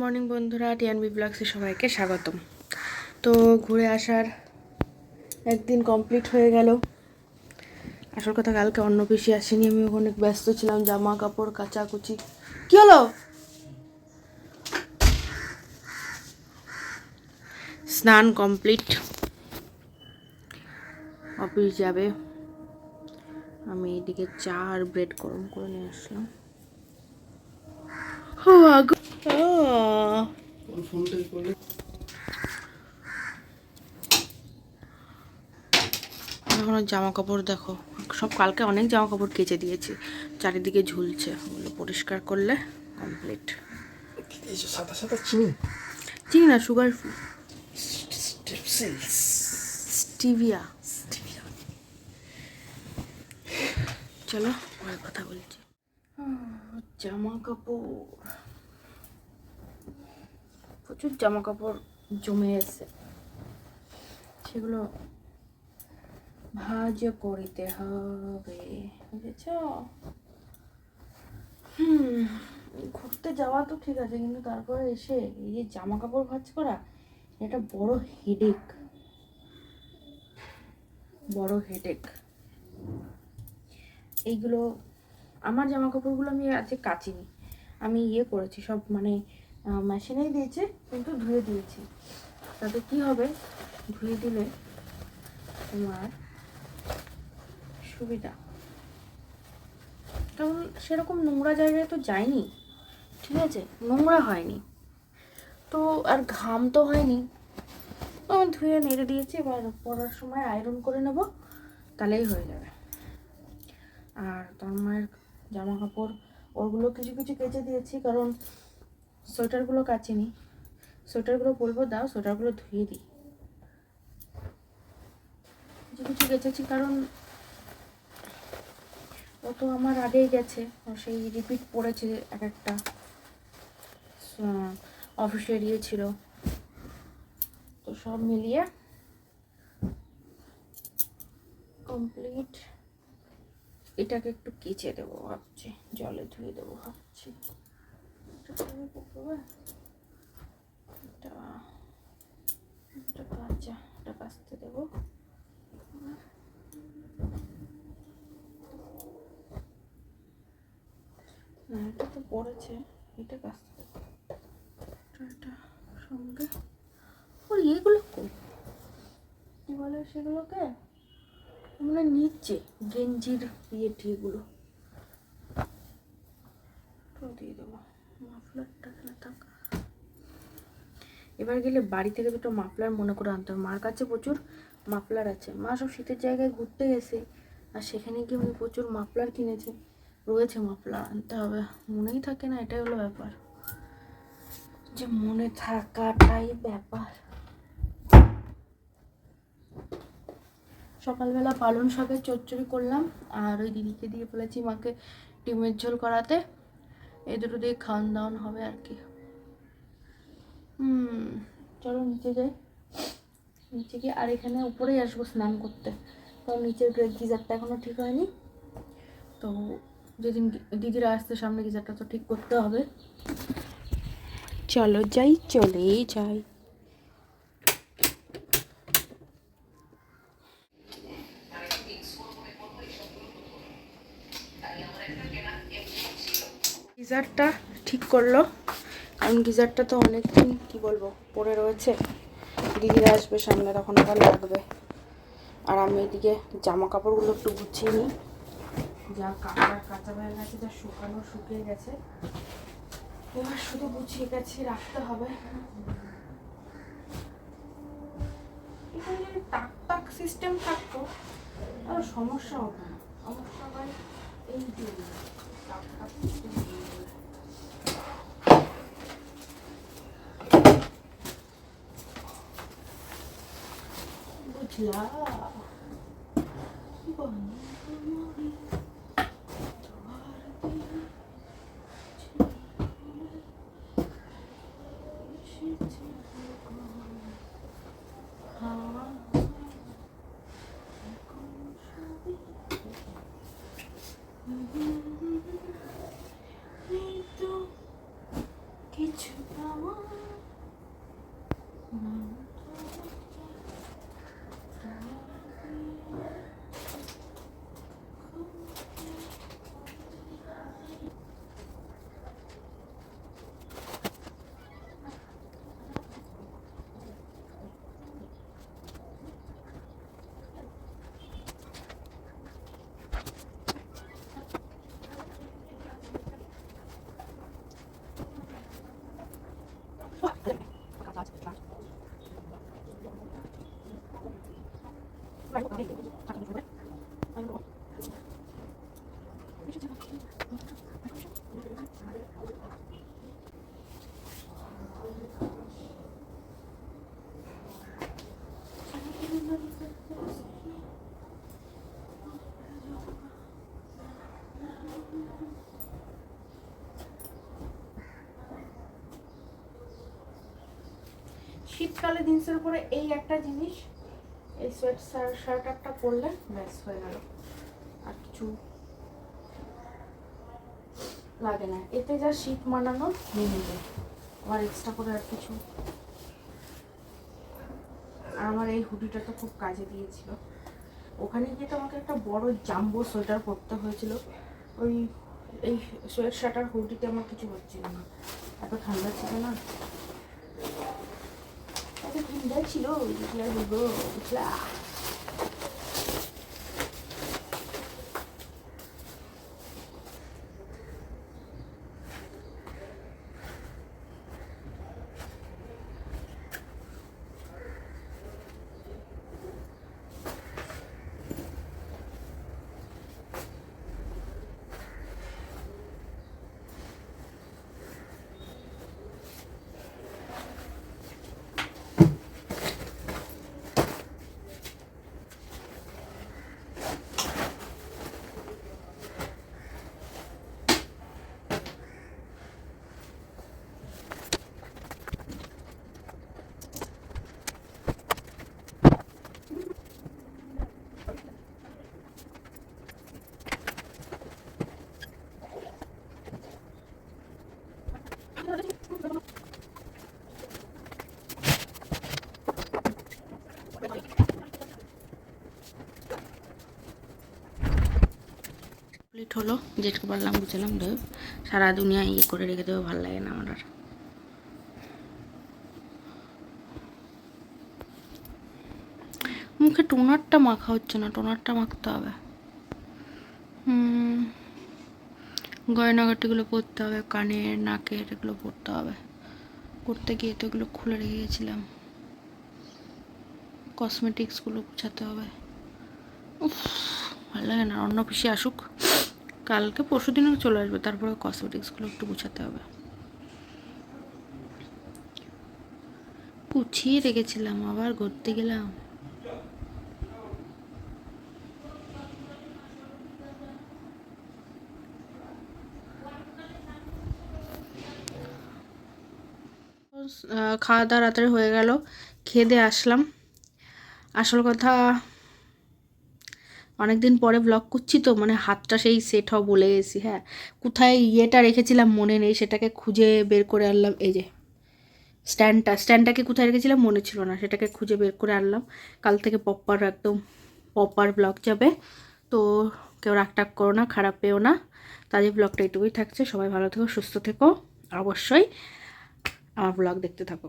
Morning বন্ধুরা, TNB ব্লগসে সবাইকে স্বাগতম। তো ঘুরে আসার একদিন কমপ্লিট হয়ে গেল। আসল কথা, কালকে অন্য পিসি আসেনি, আমি অনেক ব্যস্ত ছিলাম, জামা কাপড়, কাচাকুচি। কি হলো? স্নান কমপ্লিট। অফিস যাবে। আমি এদিকে চা আর ব্রেড গরম করে নিয়ে আসলাম। আহ এখনও জামা কাপড় দেখো। সব কালকে অনেক জামা কাপড় কেচে দিয়েছি। চারিদিকে ঝুলছে। ওগুলো পরিষ্কার করলে কমপ্লিট সাদা সাদা চিনি চিনি না সুগার স্টিভিয়া। চলো পরে কথা বলছি। জামা কাপড় প্রচুর জামা কাপড় জমে এসে সেগুলো ভাজ করিতে হবে, বুঝেছ? হুম, ঘুরতে যাওয়া তো ঠিক আছে, কিন্তু তারপরে এসে এই যে জামা কাপড় ভাজ করা, এটা বড় হেডেক বড় হেডেক এইগুলো, আমার জামা কাপড়গুলো আমি আজকে কাচিনি। আমি ইয়ে করেছি, সব মানে মেশিনেই দিয়েছে, কিন্তু ধুয়ে দিয়েছি। তাতে কি হবে? ধুয়ে দিলে তোমার সুবিধা। কারণ সেরকম নোংরা জায়গায় তো যায়নি, ঠিক আছে? নোংরা হয়নি। তো আর ঘাম তো হয়নি। আমি ধুয়ে নেড়ে দিয়েছি, এবার পরার সময় আয়রন করে নেব, তাহলেই হয়ে যাবে। আর তোর মায়ের জামা কাপড় ওগুলো কিছু কিছু কেচে দিয়েছি, কারণ সোয়েটারগুলো কাচিনি সোয়েটারগুলো বলব, দাও, সোয়েটারগুলো ধুয়ে দিই। কিছু কিছু কেচেছি, কারণ ও তো আমার আগেই গেছে। ও সেই রিপিট পড়েছে এক একটা। অফিসে ইয়ে ছিল তো সব মিলিয়ে কমপ্লিট এটাকে একটু কেচে দেবো, ভাবছি। জলে ধুয়ে দেবো, ভাবছি। এটা এটা কাঁচা এটা কাচতে দেবো না এটা তো পড়েছে এটা কাচতে এটা সঙ্গে ওর ইয়েগুলো কই কি বলে সেগুলোকে মানে নিচ্ছে গেঞ্জির ইয়ে টিয়েগুলো দিয়ে দেবো মাফলারটা এখানে থাক এবার গেলে বাড়ি থেকে দুটো মাফলার মনে করে আনতে হবে। মার কাছে প্রচুর মাফলার আছে। মা সব শীতের জায়গায় ঘুরতে গেছে আর সেখানে গিয়ে উনি প্রচুর মাফলার কিনেছে। রয়েছে মাফলার আনতে হবে। মনেই থাকে না, এটাই হলো ব্যাপার। যে মনে থাকাটাই ব্যাপার। সকালবেলা পালন শাকের চচ্চড়ি করলাম আর ওই দিদিকে দিয়ে বলেছি, মাকে ডিমের ঝোল করাতে। এই দুটো দিয়ে খাওয়ান দাওয়ান হবে আর কি। চলো নিচে যাই। নিচে গিয়ে আর এখানে উপরেই আসব স্নান করতে। কারণ নিচের গিজারটা এখনও ঠিক হয়নি। তো যেদিন দিদিরা আসতে সামনে গিজারটা তো ঠিক করতে হবে। চলো যাই চলেই যাই। গিজারটা ঠিক করল। কারণ গিজারটা তো অনেকদিন, কি বলব, পড়ে রয়েছে। দিদিরা আসবে সামনে, তখন আবার লাগবে। আর আমি এদিকে জামা কাপড়গুলো একটু গুছিয়ে নিই। যা কাঁচা কাঁচা হয়ে গেছে, যা শুকানো, শুকিয়ে গেছে। এবার শুধু গুছিয়ে গেছি, রাখতে হবে। যদি সিস্টেম থাকতো সমস্যা হতো না। সমস্যা হয় এই টাক সিস্টেম দিয়ে দিলে। বুঝলা বন্ধুমণি, তোমার দিন এসেছে কখন? হাওয়া এখন সবই এই তো কিছু পাওয়া শীতকালে জিন্সের উপরে এই একটা জিনিস, এই সোয়েট শার্টারটা পরলে ব্যাস হয়ে গেল। আর কিছু লাগে না। এতে যা শীত মানানো নেবে আমার এক্সট্রা করে আর কিছু। আর আমার এই হুডিটা তো খুব কাজে দিয়েছিল। ওখানে গিয়ে তো আমাকে একটা বড় জাম্বো সোয়েটার পরতে হয়েছিল। ওই, এই সোয়েট শার্টার হুডিতে আমার কিছু হচ্ছিল না। এত ঠান্ডা ছিল না। ছিল কমপ্লিট হলো। যেটুকু পারলাম বুঝলাম দেব সারা দুনিয়া ইয়ে করে রেখে দেবে, ভালো লাগে না আমার আর। মুখে টোনারটা মাখা হচ্ছে না, টোনারটা মাখতে হবে। গয়নাগাটিগুলো পরতে হবে কানের নাকের এগুলো পরতে হবে। করতে গিয়ে তো এগুলো খুলে রেখে গেছিলাম। কসমেটিক্সগুলো গুছাতে হবে। উফ, ভালো লাগে না অন্য পিসি আসুক। কালকে পরশু দিনও চলে আসবে, তারপরে কসমেটিক্সগুলো একটু গুছাতে হবে। গুছিয়ে রেখেছিলাম, আবার ঘুরতে গেলাম। খাওয়া দাওয়া রাত্রে হয়ে গেল, খেয়ে দিয়ে আসলাম। আসল কথা অনেকদিন পরে ব্লগ করছি তো মানে হাতটা সেই সেট হওয়া বলে গেছি হ্যাঁ। কোথায় ইয়েটা রেখেছিলাম মনে নেই, সেটাকে খুঁজে বের করে আনলাম, এই যে, স্ট্যান্ডটা, স্ট্যান্ডটাকে কোথায় রেখেছিলাম মনে ছিল না, সেটাকে খুঁজে বের করে আনলাম। কাল থেকে পপ্পার একদম পপার ব্লগ যাবে, তো কেউ রাগ টাগ করো না, খারাপ পেও না। তাদের ব্লগটা এটুকুই থাকছে, সবাই ভালো থেকো, সুস্থ থেকো, অবশ্যই আমার ব্লগ দেখতে থাকো।